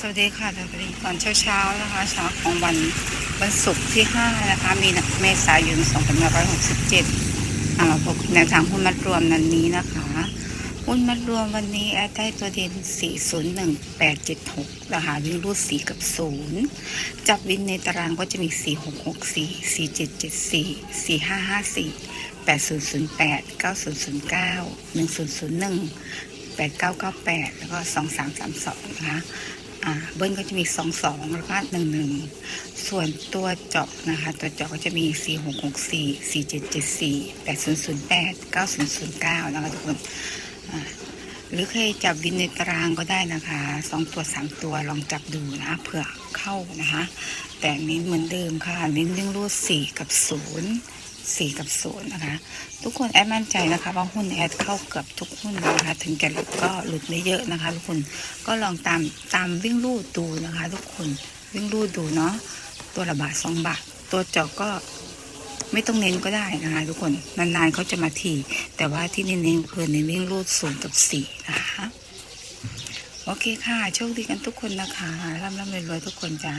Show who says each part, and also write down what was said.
Speaker 1: สวัสดีค่ะสวัสดีตอนเช้าๆนะคะเช้าของวันวันศุกร์ที่5นะคะ มีนาเมษายน2567เอ่าพบแนทางหุ้นมัดรวมนั้นนี้นะคะหุ้นมัดรวมวันนี้แอดได้ตัวเด่น 401876นะคะวิ่งรูด4กับ 0 จับวินในตารางก็จะมี 4664 4774 4554 8008 9009 1001 8998 แล้วก็ 2332 นะคะ อ่าเบิ้ลก็จะมี22แล้วก็11ส่วนตัวเจาะนะคะ ตัวเจาะก็จะมี4664 4774 8008 9009นะคะทุกคนอ่าหรือเคยจับวินในตารางก็ได้นะคะสองตัวสามตัวลองจับดูนะเผื่อเข้านะคะ แต่เน้เหมือนเดิมค่ะเน้นเรื่องรูดสี่กับศูนย์ สี่กับศูนย์นะคะ ทุกคนแอดมั่นใจนะคะว่าหุ้นแอดเข้าเกือบทุกหุ้นนะคะ ถึงจะหลุดก็หลุดไม่เยอะนะคะ ทุกคนก็ลองตามตามวิ่งรูดดูนะคะ ทุกคนวิ่งรูดดูเนาะตัวละบาทสองบาท ตัวเจาะก็ไม่ต้องเน้นก็ได้นะคะ ทุกคนนานๆเขาจะมาที แต่ว่าที่เน้นๆคือในวิ่งรูดศูนย์กับสี่นะคะโอเคค่ะ โชคดีกันทุกคนนะคะร่ำร่ำรวยๆทุกคนจ้า